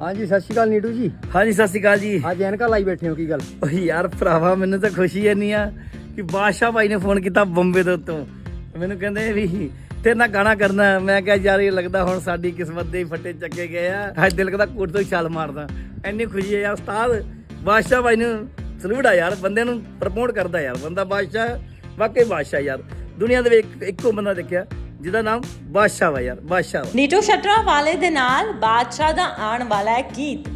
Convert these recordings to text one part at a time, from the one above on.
ਹਾਂਜੀ ਸਤਿ ਸ਼੍ਰੀ ਅਕਾਲ ਨੀਟੂ ਜੀ। ਹਾਂਜੀ ਸਤਿ ਸ਼੍ਰੀ ਅਕਾਲ ਜੀ। ਅੱਜ ਐਨਕਾ ਲਾਈ ਬੈਠੇ ਹੋ ਕੀ ਗੱਲ? ਓ ਯਾਰ ਭਰਾਵਾ ਮੈਨੂੰ ਤਾਂ ਖੁਸ਼ੀ ਇੰਨੀ ਆ ਕਿ ਬਾਦਸ਼ਾਹ ਭਾਈ ਨੇ ਫੋਨ ਕੀਤਾ ਬੰਬੇ ਤੋਂ ਉੱਤੋਂ। ਮੈਨੂੰ ਕਹਿੰਦੇ ਵੀ ਤੇਰੇ ਨਾਲ ਗਾਣਾ ਕਰਨਾ। ਮੈਂ ਕਿਹਾ ਯਾਰ ਇਹ ਲੱਗਦਾ ਹੁਣ ਸਾਡੀ ਕਿਸਮਤ ਦੇ ਫੱਟੇ ਚੱਕੇ ਗਏ ਆ। ਅੱਜ ਦਿਲ ਕਰਦਾ ਕੋਟ ਤੋਂ ਛਾਲ ਮਾਰਦਾ। ਇੰਨੀ ਖੁਸ਼ੀ ਹੈ ਯਾਰ ਉਸਤਾਦ ਬਾਦਸ਼ਾਹ ਭਾਈ ਨੂੰ ਸਲੂਟ ਆ ਯਾਰ। ਬੰਦੇ ਨੂੰ ਪ੍ਰਮੋਟ ਕਰਦਾ ਯਾਰ। ਬੰਦਾ ਬਾਦਸ਼ਾਹ ਵਾਕਈ ਬਾਦਸ਼ਾਹ ਯਾਰ। ਦੁਨੀਆ ਦੇ ਵਿੱਚ ਇੱਕੋ ਬੰਦਾ ਦੇਖਿਆ। ਜਿਹਦਾ ਨਾਮ ਬਾਦਸ਼ਾਹ ਵਾ ਯਾਰ, ਬਾਦਸ਼ਾਹ ਨੀਟੂ ਸ਼ਟਰਾ ਵਾਲੇ ਦੇ ਨਾਲ ਬਾਦਸ਼ਾਹ ਦਾ ਆਉਣ ਵਾਲਾ ਹੈ ਗੀਤ।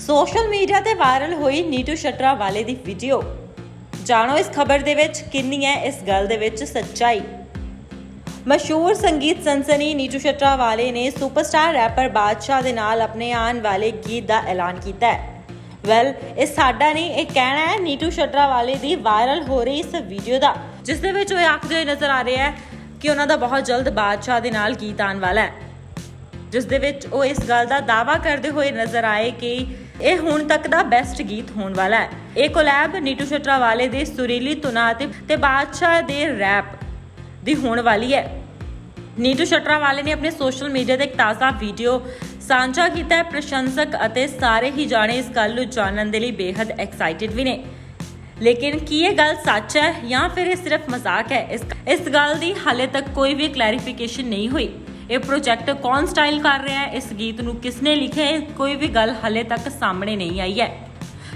ਸੋਸ਼ਲ ਮੀਡੀਆ ਤੇ ਵਾਇਰਲ ਹੋਈ ਨੀਟੂ ਸ਼ਟਰਾ ਵਾਲੇ ਦੀ ਵੀਡੀਓ। ਜਾਣੋ ਇਸ ਖਬਰ ਦੇ ਵਿੱਚ ਕਿੰਨੀ ਹੈ ਇਸ ਗੱਲ ਦੇ ਵਿੱਚ ਸੱਚਾਈ। ਮਸ਼ਹੂਰ ਸੰਗੀਤ ਸੰਸਨੀ ਨੀਟੂ ਸ਼ਟਰਾ ਵਾਲੇ ਨੇ ਸੁਪਰਸਟਾਰ ਰੈਪਰ ਬਾਦਸ਼ਾਹ ਦੇ ਨਾਲ ਆਪਣੇ ਆਉਣ ਵਾਲੇ ਗੀਤ ਦਾ ਐਲਾਨ ਕੀਤਾ ਹੈ। ਵੈਲ ਇਹ ਸਾਡਾ ਨਹੀਂ, ਇਹ ਕਹਿਣਾ ਹੈ ਨੀਟੂ ਸ਼ਟਰਾ ਵਾਲੇ ਦੀ ਵਾਇਰਲ ਹੋ ਰਹੀ ਇਸ ਵੀਡੀਓ ਦਾ, ਜਿਸ ਦੇ ਵਿੱਚ ਉਹ ਆਖਦੇ ਹੋਏ ਨਜ਼ਰ ਆ ਰਿਹਾ ਹੈ ਕਿ ਉਹਨਾਂ ਦਾ ਬਹੁਤ ਜਲਦ ਬਾਦਸ਼ਾਹ ਦੇ ਨਾਲ ਗੀਤ ਆਉਣ ਵਾਲਾ ਹੈ। ਜਿਸ ਦੇ ਵਿੱਚ ਉਹ ਇਸ ਗੱਲ ਦਾ ਦਾਅਵਾ ਕਰਦੇ ਹੋਏ ਨਜ਼ਰ ਆਏ ਕਿ ਇਹ ਹੁਣ ਤੱਕ ਦਾ ਬੈਸਟ ਗੀਤ ਹੋਣ ਵਾਲਾ ਹੈ। ਇਹ ਕੋਲੈਬ ਨੀਟੂ ਸ਼ਟਰਾ ਦੇ ਸੁਰੀਲੀ ਧੁਨਾਂ ਤੇ ਬਾਦਸ਼ਾਹ ਦੇ ਰੈਪ ਦੀ ਹੋਣ ਵਾਲੀ ਹੈ। ਨੀਟੂ ਸ਼ਟਰਾਵਾਲੇ ਨੇ ਆਪਣੇ ਸੋਸ਼ਲ ਮੀਡੀਆ ਤੇ ਇੱਕ ਤਾਜ਼ਾ ਵੀਡੀਓ ਸਾਂਝਾ ਕੀਤਾ ਹੈ। ਪ੍ਰਸ਼ੰਸਕ ਅਤੇ ਸਾਰੇ ਹੀ ਜਾਣੇ ਇਸ ਗੱਲ ਨੂੰ ਜਾਣਨ ਦੇ ਲਈ ਬੇहद ਐਕਸਾਈਟਿਡ ਵੀ ਨੇ। ਲੇਕਿਨ ਕੀ ਇਹ ਗੱਲ ਸੱਚ ਹੈ ਜਾਂ ਫਿਰ ਇਹ ਸਿਰਫ ਮਜ਼ਾਕ ਹੈ? ਇਸ ਇਸ ਗੱਲ ਦੀ ਹਾਲੇ ਤੱਕ ਕੋਈ ਵੀ ਕਲੈਰੀਫਿਕੇਸ਼ਨ ਨਹੀਂ ਹੋਈ। ਇਹ ਪ੍ਰੋਜੈਕਟ ਕੌਣ ਸਟਾਈਲ ਕਰ ਰਿਹਾ ਹੈ? ਇਸ ਗੀਤ ਨੂੰ ਕਿਸਨੇ ਲਿਖਿਆ ਹੈ? ਕੋਈ ਵੀ ਗੱਲ ਹਾਲੇ ਤੱਕ ਸਾਹਮਣੇ ਨਹੀਂ ਆਈ ਹੈ।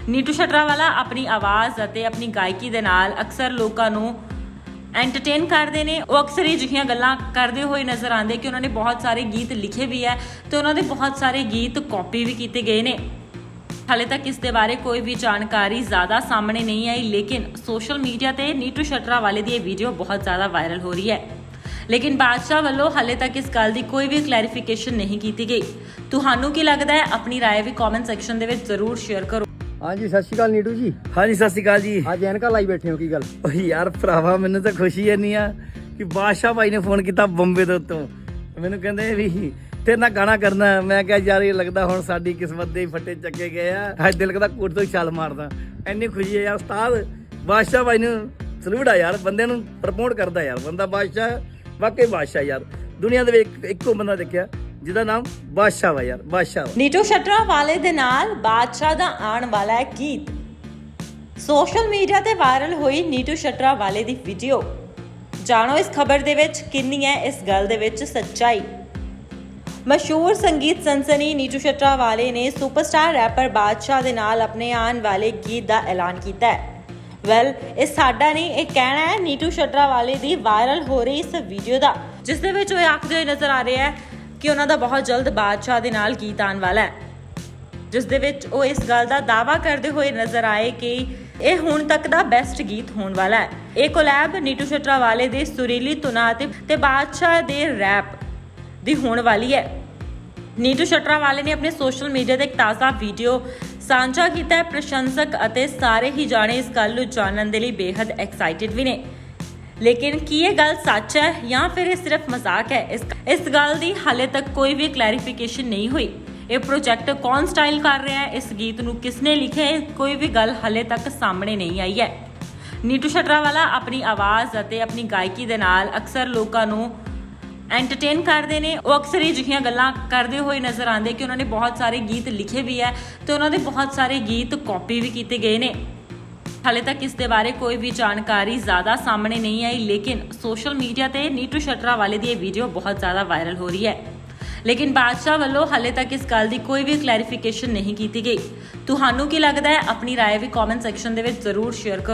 ਨੀਟੂ ਸ਼ਟਰਾਵਾਲਾ ਆਪਣੀ ਆਵਾਜ਼ ਅਤੇ ਆਪਣੀ ਗਾਇਕੀ ਦੇ ਨਾਲ ਅਕਸਰ ਲੋਕਾਂ ਨੂੰ ਐਂਟਰਟੇਨ ਕਰਦੇ ਨੇ। ਉਹ ਅਕਸਰ ਹੀ ਜਿਹੀਆਂ ਗੱਲਾਂ ਕਰਦੇ ਹੋਏ ਨਜ਼ਰ ਆਉਂਦੇ ਕਿ ਉਹਨਾਂ ਨੇ ਬਹੁਤ ਸਾਰੇ ਗੀਤ ਲਿਖੇ ਵੀ ਹੈ ਤੇ ਉਹਨਾਂ ਦੇ ਬਹੁਤ ਸਾਰੇ ਗੀਤ ਕਾਪੀ ਵੀ ਕੀਤੇ ਗਏ ਨੇ। ਹਾਲੇ ਤੱਕ ਇਸ ਦੇ ਬਾਰੇ ਕੋਈ ਵੀ ਜਾਣਕਾਰੀ ਜ਼ਿਆਦਾ ਸਾਹਮਣੇ ਨਹੀਂ ਆਈ ਲੇਕਿਨ ਸੋਸ਼ਲ ਮੀਡੀਆ ਤੇ ਨੀਟੂ ਸ਼ਟਰਾ ਵਾਲੇ ਦੀ ਇਹ ਵੀਡੀਓ ਬਹੁਤ ਜ਼ਿਆਦਾ ਵਾਇਰਲ ਹੋ ਰਹੀ ਹੈ ਲੇਕਿਨ ਬਾਦਸ਼ਾਹ ਵੱਲੋਂ ਹਾਲੇ ਤੱਕ ਇਸ ਗੱਲ ਦੀ ਕੋਈ ਵੀ ਕਲੈਰੀਫਿਕੇਸ਼ਨ ਨਹੀਂ ਕੀਤੀ ਗਈ ਤੁਹਾਨੂੰ ਕੀ ਲੱਗਦਾ ਹੈ ਆਪਣੀ رائے ਵੀ ਕਮੈਂਟ ਸੈਕਸ਼ਨ ਦੇ ਵਿੱਚ ਜ਼ਰੂਰ ਸ਼ੇਅਰ ਕਰੋ ਹਾਂਜੀ ਸਤਿ ਸ਼੍ਰੀ ਅਕਾਲ ਨੀਟੂ ਜੀ ਹਾਂਜੀ ਸਤਿ ਸ਼੍ਰੀ ਅਕਾਲ ਜੀ ਅੱਜ ਐਨਕਾ ਲਾਈ ਬੈਠੇ ਹੋ ਕੀ ਗੱਲ ਓ ਯਾਰ ਭਰਾਵਾ ਮੈਨੂੰ ਤਾਂ ਖੁਸ਼ੀ ਇੰਨੀ ਆ ਕਿ ਬਾਦਸ਼ਾਹ ਭਾਈ ਨੇ ਫੋਨ ਕੀਤਾ ਬੰਬੇ ਤੋਂ ਉੱਤੋਂ ਮੈਨੂੰ ਕਹਿੰਦੇ ਵੀ ਤੇਰੇ ਨਾਲ ਗਾਣਾ ਕਰਨਾ, ਮੈਂ ਕਿਹਾ ਯਾਰ ਇਹ ਲੱਗਦਾ ਹੁਣ ਸਾਡੀ ਕਿਸਮਤ ਦੇ ਫੱਟੇ ਚੱਕੇ ਗਏ ਆ। ਅੱਜ ਦਿਲ ਕਰਦਾ ਕੋਟ ਤੋਂ ਛਾਲ ਮਾਰਦਾ। ਇੰਨੀ ਖੁਸ਼ੀ ਹੈ ਯਾਰ ਉਸਤਾਦ, ਬਾਦਸ਼ਾਹ ਭਾਈ ਨੂੰ ਸਲੂਟ ਆ ਯਾਰ ਬੰਦੇ ਨੂੰ ਪ੍ਰਮੋਟ ਕਰਦਾ ਯਾਰ, ਬੰਦਾ ਬਾਦਸ਼ਾਹ, ਵਾਕਈ ਬਾਦਸ਼ਾਹ ਯਾਰ। ਦੁਨੀਆ ਦੇ ਵਿੱਚ ਇੱਕੋ ਬੰਦਾ ਦੇਖਿਆ, ਜਿਹਦਾ ਨਾਮ ਬਾਦਸ਼ਾਹ ਵਾ ਯਾਰ, ਬਾਦਸ਼ਾਹ ਵਾ। ਨੀਟੂ ਸ਼ਟਰਾ ਵਾਲੇ ਦੇ ਨਾਲ ਬਾਦਸ਼ਾਹ ਦਾ ਆਉਣ ਵਾਲਾ ਹੈ ਗੀਤ। ਸੋਸ਼ਲ ਮੀਡੀਆ ਤੇ ਵਾਇਰਲ ਹੋਈ ਨੀਟੂ ਸ਼ਟਰਾ ਵਾਲੇ ਦੀ ਵੀਡੀਓ ਜਾਣੋ ਇਸ ਖਬਰ ਦੇ ਵਿੱਚ ਕਿੰਨੀ ਹੈ, ਇਸ ਗੱਲ ਦੇ ਵਿੱਚ ਸੱਚਾਈ। ਮਸ਼ਹੂਰ ਸੰਗੀਤ ਸੰਸਨੀ ਨੀਟੂ ਸ਼ਟਰਾ ਵਾਲੇ ਨੇ ਸੁਪਰਸਟਾਰ ਰੈਪਰ ਬਾਦਸ਼ਾਹ ਦੇ ਨਾਲ ਆਪਣੇ ਆਉਣ ਵਾਲੇ ਗੀਤ ਦਾ ਐਲਾਨ ਕੀਤਾ ਹੈ। ਵੈਲ ਇਹ ਸਾਡਾ ਨਹੀਂ, ਇਹ ਕਹਿਣਾ ਹੈ ਨੀਟੂ ਸ਼ਟਰਾ ਵਾਲੇ ਦੀ ਵਾਇਰਲ ਹੋ ਰਹੀ ਇਸ ਵੀਡੀਓ ਦਾ, ਜਿਸ ਦੇ ਵਿੱਚ ਉਹ ਆਖਦੇ ਹੋਏ ਨਜ਼ਰ ਆ ਰਿਹਾ ਹੈ ਕਿ ਉਹਨਾਂ ਦਾ ਬਹੁਤ ਜਲਦ ਬਾਦਸ਼ਾਹ ਦੇ ਨਾਲ ਗੀਤ ਆਉਣ ਵਾਲਾ ਹੈ। ਜਿਸ ਦੇ ਵਿੱਚ ਉਹ ਇਸ ਗੱਲ ਦਾ ਦਾਅਵਾ ਕਰਦੇ ਹੋਏ ਨਜ਼ਰ ਆਏ ਕਿ ਇਹ ਹੁਣ ਤੱਕ ਦਾ ਬੈਸਟ ਗੀਤ ਹੋਣ ਵਾਲਾ ਹੈ। ਇਹ ਕੋਲੈਬ ਨੀਟੂ ਸ਼ਟਰਾ ਵਾਲੇ ਦੇ ਸੁਰੀਲੀ ਧੁਨਾਂ ਤੇ ਬਾਦਸ਼ਾਹ ਦੇ ਰੈਪ ਦੀ ਹੋਣ ਵਾਲੀ ਹੈ। ਨੀਟੂ ਸ਼ਟਰਾ ਨੇ ਆਪਣੇ ਸੋਸ਼ਲ ਮੀਡੀਆ ਤੇ ਇੱਕ ਤਾਜ਼ਾ ਵੀਡੀਓ ਸਾਂਝਾ ਕੀਤਾ ਹੈ। ਪ੍ਰਸ਼ੰਸਕ ਅਤੇ ਸਾਰੇ ਹੀ ਜਾਣੇ ਇਸ ਗੱਲ ਨੂੰ ਜਾਣਨ ਦੇ ਲਈ ਬੇहद ਐਕਸਾਈਟਿਡ ਵੀ ਨੇ। ਲੇਕਿਨ ਕੀ ਇਹ ਗੱਲ ਸੱਚ ਹੈ ਜਾਂ ਫਿਰ ਇਹ ਸਿਰਫ ਮਜ਼ਾਕ ਹੈ? ਇਸ ਇਸ ਗੱਲ ਦੀ ਹਾਲੇ ਤੱਕ ਕੋਈ ਵੀ ਕਲੈਰੀਫਿਕੇਸ਼ਨ ਨਹੀਂ ਹੋਈ। ਇਹ ਪ੍ਰੋਜੈਕਟ ਕੌਣ ਸਟਾਈਲ ਕਰ ਰਿਹਾ ਹੈ? ਇਸ ਗੀਤ ਨੂੰ ਕਿਸਨੇ ਲਿਖਿਆ ਹੈ? ਕੋਈ ਵੀ ਗੱਲ ਹਾਲੇ ਤੱਕ ਸਾਹਮਣੇ ਨਹੀਂ ਆਈ ਹੈ। ਨੀਟੂ ਸ਼ਟਰਾਵਾਲਾ ਆਪਣੀ ਆਵਾਜ਼ ਅਤੇ ਆਪਣੀ ਗਾਇਕੀ ਦੇ ਨਾਲ ਅਕਸਰ ਲੋਕਾਂ ਨੂੰ ਐਂਟਰਟੇਨ ਕਰਦੇ ਨੇ ਉਹ ਅਕਸਰ ਹੀ ਜਿਹੀਆਂ ਗੱਲਾਂ ਕਰਦੇ ਹੋਏ ਨਜ਼ਰ ਆਉਂਦੇ ਕਿ ਉਹਨਾਂ ਨੇ ਬਹੁਤ ਸਾਰੇ ਗੀਤ ਲਿਖੇ ਵੀ ਹੈ ਤੇ ਉਹਨਾਂ ਦੇ ਬਹੁਤ ਸਾਰੇ ਗੀਤ ਕਾਪੀ ਵੀ ਕੀਤੇ ਗਏ ਨੇ ਹਾਲੇ ਤੱਕ ਇਸ ਦੇ ਬਾਰੇ ਕੋਈ ਵੀ ਜਾਣਕਾਰੀ ਜ਼ਿਆਦਾ ਸਾਹਮਣੇ ਨਹੀਂ ਆਈ ਲੇਕਿਨ ਸੋਸ਼ਲ ਮੀਡੀਆ ਤੇ ਨੀਟੂ ਸ਼ਟਰਾ ਵਾਲੇ ਦੀ ਇਹ ਵੀਡੀਓ ਬਹੁਤ ਜ਼ਿਆਦਾ ਵਾਇਰਲ ਹੋ ਰਹੀ ਹੈ ਲੇਕਿਨ ਬਾਦਸ਼ਾਹ ਵੱਲੋਂ ਹਾਲੇ ਤੱਕ ਇਸ ਗੱਲ ਦੀ ਕੋਈ ਵੀ ਕਲੈਰੀਫਿਕੇਸ਼ਨ ਨਹੀਂ ਕੀਤੀ ਗਈ ਤੁਹਾਨੂੰ ਕੀ ਲੱਗਦਾ ਹੈ ਆਪਣੀ رائے ਵੀ ਕਮੈਂਟ ਸੈਕਸ਼ਨ ਦੇ ਵਿੱਚ ਜ਼ਰੂਰ ਸ਼ੇਅਰ ਕਰੋ